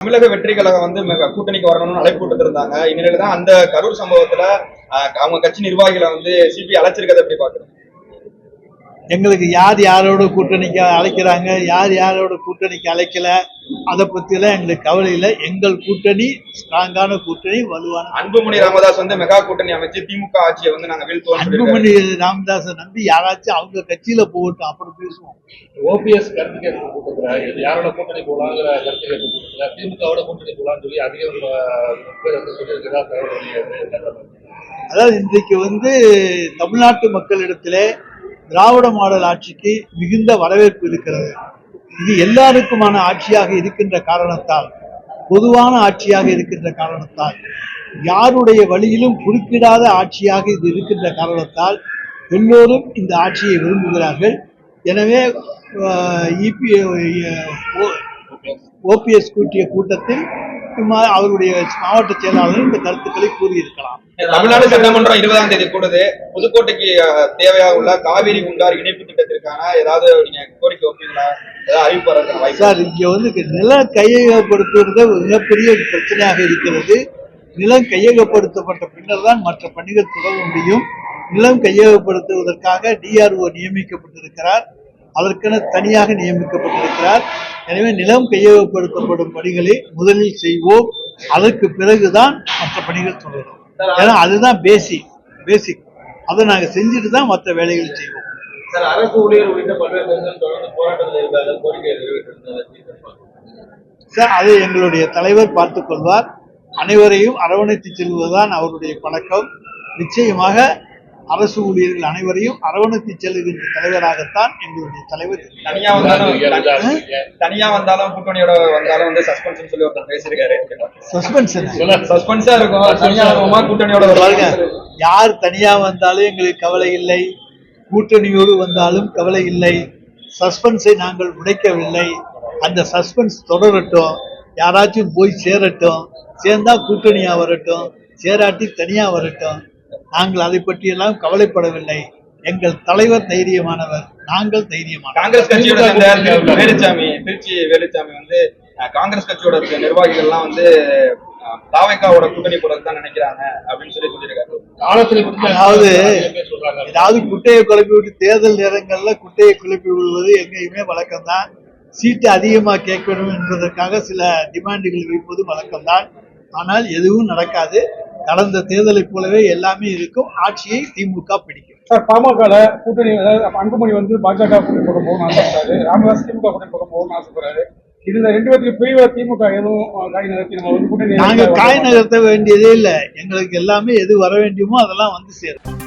தமிழக வெற்றி கழகம் வந்து கூட்டணிக்கு வரணும்னு அழைப்பு விட்டுருந்தாங்க இந்நிலையில தான் அந்த கரூர் சம்பவத்துல அவங்க கட்சி நிர்வாகிகளை வந்து சிபி அழைச்சிருக்கதை எப்படி பாக்குறேன் எங்களுக்கு யார் யாரோட கூட்டணிக்கு அழைக்கிறாங்க யார் யாரோட கூட்டணிக்கு அழைக்கல அதை பற்றிலாம் எங்களுக்கு கவலை இல்லை. எங்கள் கூட்டணி ஸ்ட்ராங்கான கூட்டணி வலுவான அன்புமணி ராமதாஸ் வந்து மெகா கூட்டணி அமைச்சு திமுக ஆட்சியை வந்து நாங்க வீழ்த்துவோம் அன்புமணி ராமதாஸை நம்பி யாராச்சும் அவங்க கட்சியில போகட்டும் அப்புறம் பேசுவோம். ஓபிஎஸ் கருத்து கூட்டத்துல இது யாரோட கூட்டணி போலாங்கிற கருத்து கூட்டத்துல திமுகவோட கூட்டணி போலான்னு சொல்லி அதிகம் அஹ், பேர் வந்து சொல்லியிருக்கிறதா தகவல் வெளியாகுது. அதாவது இன்றைக்கு வந்து தமிழ்நாட்டு மக்களிடத்திலே திராவிட மாடல் ஆட்சிக்கு மிகுந்த வரவேற்பு இருக்கிறது. இது எல்லாருக்குமான ஆட்சியாக இருக்கின்ற காரணத்தால் பொதுவான ஆட்சியாக இருக்கின்ற காரணத்தால் யாருடைய வழியிலும் குறுக்கிடாத ஆட்சியாக இது இருக்கின்ற காரணத்தால் எல்லோரும் இந்த ஆட்சியை விரும்புகிறார்கள். எனவே இபி ஓபிஎஸ் கூட்டிய கூட்டத்தில் இம்மா- அவருடைய மாவட்ட செயலாளர் இந்த கருத்துக்களை கூறியிருக்கலாம். தமிழ்நாடு சட்டமன்றம் இருபதாம் தேதி கூடுது. புதுக்கோட்டைக்கு தேவையாக உள்ள காவிரி குண்டார் இணைப்பு திட்டத்திற்கான ஏதாவது நீங்க கோரிக்கை வைப்பீங்களா? ஏதாவது அறிவிப்பு சார் இங்க வந்து நில கையகப்படுத்துவது ஒரு மிகப்பெரிய பிரச்சனையாக இருக்கிறது. நிலம் கையகப்படுத்தப்பட்ட பின்னர் தான் மற்ற பணிகள் தொடர முடியும். நிலம் கையகப்படுத்துவதற்காக டிஆர்ஓ நியமிக்கப்பட்டிருக்கிறார். அதற்கென தனியாக நியமிக்கப்பட்டிருக்கிறார். எனவே நிலம் கையகப்படுத்தப்படும் பணிகளை முதலில் செய்வோம். அதற்கு பிறகுதான் மற்ற பணிகள் தொடரும். ஏன்னா அதுதான் பேசிக் பேசிக் அதை நாங்க செஞ்சுட்டு தான் மற்ற வேலைகளை செய்வோம். சார் அரசு ஊழியர் உள்ளிட்ட பல்வேறு பெண்கள் தொடர்ந்து போராட்டத்தில் இருக்காங்க கோரிக்கை நிறைவேற்றிருந்தது சார் அதை எங்களுடைய தலைவர் பார்த்துக் கொள்வார். அனைவரையும் அரவணைத்து செல்வதுதான் அவருடைய பழக்கம். நிச்சயமாக அரசு ஊழியர்கள் அனைவரையும் அரவணைத்து செல்லுகின்ற தலைவராகத்தான் எங்களுடைய தலைவர். தனியா வந்தாலும் தனியா வந்தாலும் கூட்டணியோட வந்தாலும் வந்து சஸ்பென்ஸ் சொல்லி ஒருத்தர் பேசியிருக்காரு. சஸ்பென்ஷன் சஸ்பென்ஸா இருக்கும் தனியா வருமா கூட்டணியோட வருவாங்க யார் தனியா வந்தாலும் எங்களுக்கு கவலை இல்லை. கூட்டணியோடு வந்தாலும் கவலை இல்லை. சஸ்பென்ஸை நாங்கள் உடைக்கவில்லை. அந்த சஸ்பென்ஸ் தொடரட்டும். யாராச்சும் போய் சேரட்டும். சேர்ந்தா கூட்டணியா வரட்டும். சேராட்டி தனியா வரட்டும். நாங்கள் அதை பற்றியெல்லாம் கவலைப்படவில்லை. எங்கள் தலைவர் தைரியமானவர் நாங்கள் தைரியமானவர். காங்கிரஸ் கட்சியோட வேலுச்சாமி திருச்சி வேலுச்சாமி வந்து காங்கிரஸ் கட்சியோட நிர்வாகிகள் எல்லாம் வந்து தாவேக்காவோட கூட்டணி போறது தான் நினைக்கிறாங்க அப்படின்னு சொல்லி சொல்லியிருக்காரு. காலத்துல அதாவது ஏதாவது குட்டையை குழப்பி விட்டு தேர்தல் நேரங்கள்ல குட்டையை குழப்பி விடுவது எங்கேயுமே வழக்கம்தான். சீட்டு அதிகமா கேட்கணும் என்பதற்காக சில டிமாண்டுகள் வைப்பது வழக்கம்தான். ஆனால் எதுவும் நடக்காது. கடந்த தேர்தலை போலவே எல்லாமே இருக்கும். ஆட்சியை திமுக பிடிக்கும். சார் பாமக கூட்டணி அன்புமணி வந்து பாஜக கூட்டணி போக போகணும்னு ஆசைப்படுறாரு ராமதாஸ் திமுக கூட்டணி போக போகணும்னு ஆசைப்படுறாரு இதுல ரெண்டு பேருக்கு பிரிவா திமுக எதுவும் நாங்க காய் நகர்த்த வேண்டியதே இல்லை. எங்களுக்கு எல்லாமே எது வர வேண்டியமோ அதெல்லாம் வந்து சேரும்.